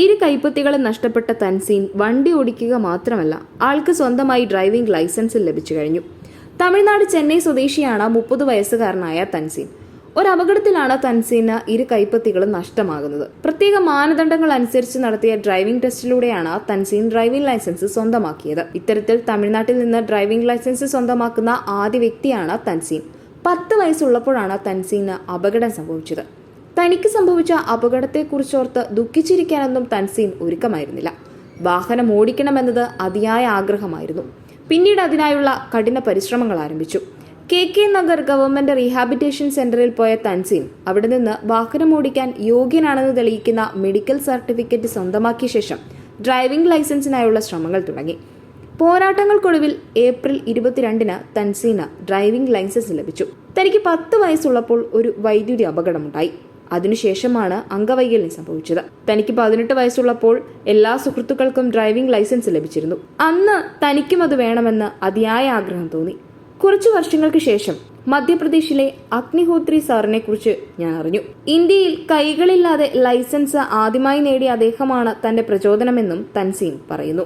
ഇരു കൈപ്പത്തികളും നഷ്ടപ്പെട്ട തൻസീൻ വണ്ടി ഓടിക്കുക മാത്രമല്ല ആൾക്ക് സ്വന്തമായി ഡ്രൈവിംഗ് ലൈസൻസ് ലഭിച്ചു കഴിഞ്ഞു. തമിഴ്നാട് ചെന്നൈ സ്വദേശിയാണ് മുപ്പത് വയസ്സുകാരനായ തൻസീൻ. ഒരു അപകടത്തിലാണ് തൻസീന് ഇരു കൈപ്പത്തികളും നഷ്ടമാകുന്നത്. പ്രത്യേക മാനദണ്ഡങ്ങൾ അനുസരിച്ച് നടത്തിയ ഡ്രൈവിംഗ് ടെസ്റ്റിലൂടെയാണ് തൻസീൻ ഡ്രൈവിംഗ് ലൈസൻസ് സ്വന്തമാക്കിയത്. ഇത്തരത്തിൽ തമിഴ്നാട്ടിൽ നിന്ന് ഡ്രൈവിംഗ് ലൈസൻസ് സ്വന്തമാക്കുന്ന ആദ്യ വ്യക്തിയാണ് തൻസീൻ. പത്ത് വയസ്സുള്ളപ്പോഴാണ് തൻസീന് അപകടം സംഭവിച്ചത്. തനിക്ക് സംഭവിച്ച അപകടത്തെക്കുറിച്ചോർത്ത് ദുഃഖിച്ചിരിക്കാനൊന്നും തൻസീം ഒരുക്കമായിരുന്നില്ല. വാഹനം ഓടിക്കണമെന്നത് അതിയായ ആഗ്രഹമായിരുന്നു. പിന്നീട് അതിനായുള്ള കഠിന പരിശ്രമങ്ങൾ ആരംഭിച്ചു. K K Nagar government rehabilitation സെന്ററിൽ പോയ തൻസീം അവിടെ നിന്ന് വാഹനം ഓടിക്കാൻ യോഗ്യനാണെന്ന് തെളിയിക്കുന്ന മെഡിക്കൽ സർട്ടിഫിക്കറ്റ് സ്വന്തമാക്കിയ ശേഷം ഡ്രൈവിംഗ് ലൈസൻസിനായുള്ള ശ്രമങ്ങൾ തുടങ്ങി. പോരാട്ടങ്ങൾക്കൊടുവിൽ ഏപ്രിൽ ഇരുപത്തിരണ്ടിന് തൻസീന ഡ്രൈവിംഗ് ലൈസൻസ് ലഭിച്ചു. തനിക്ക് പത്ത് വയസ്സുള്ളപ്പോൾ ഒരു വൈദ്യുതി അപകടമുണ്ടായി. അതിനുശേഷമാണ് അംഗവൈകല്യം സംഭവിച്ചത്. തനിക്ക് പതിനെട്ട് വയസ്സുള്ളപ്പോൾ എല്ലാ സുഹൃത്തുക്കൾക്കും ഡ്രൈവിംഗ് ലൈസൻസ് ലഭിച്ചിരുന്നു. അന്ന് തനിക്കും അത് വേണമെന്ന് അതിയായ ആഗ്രഹം തോന്നി. കുറച്ചു വർഷങ്ങൾക്ക് ശേഷം മധ്യപ്രദേശിലെ അഗ്നിഹോത്രി സാറിനെ കുറിച്ച് ഞാൻ അറിഞ്ഞു. ഇന്ത്യയിൽ കൈകളില്ലാതെ ലൈസൻസ് ആദ്യമായി നേടിയ അദ്ദേഹമാണ് തന്റെ പ്രചോദനമെന്നും തൻസീം പറയുന്നു.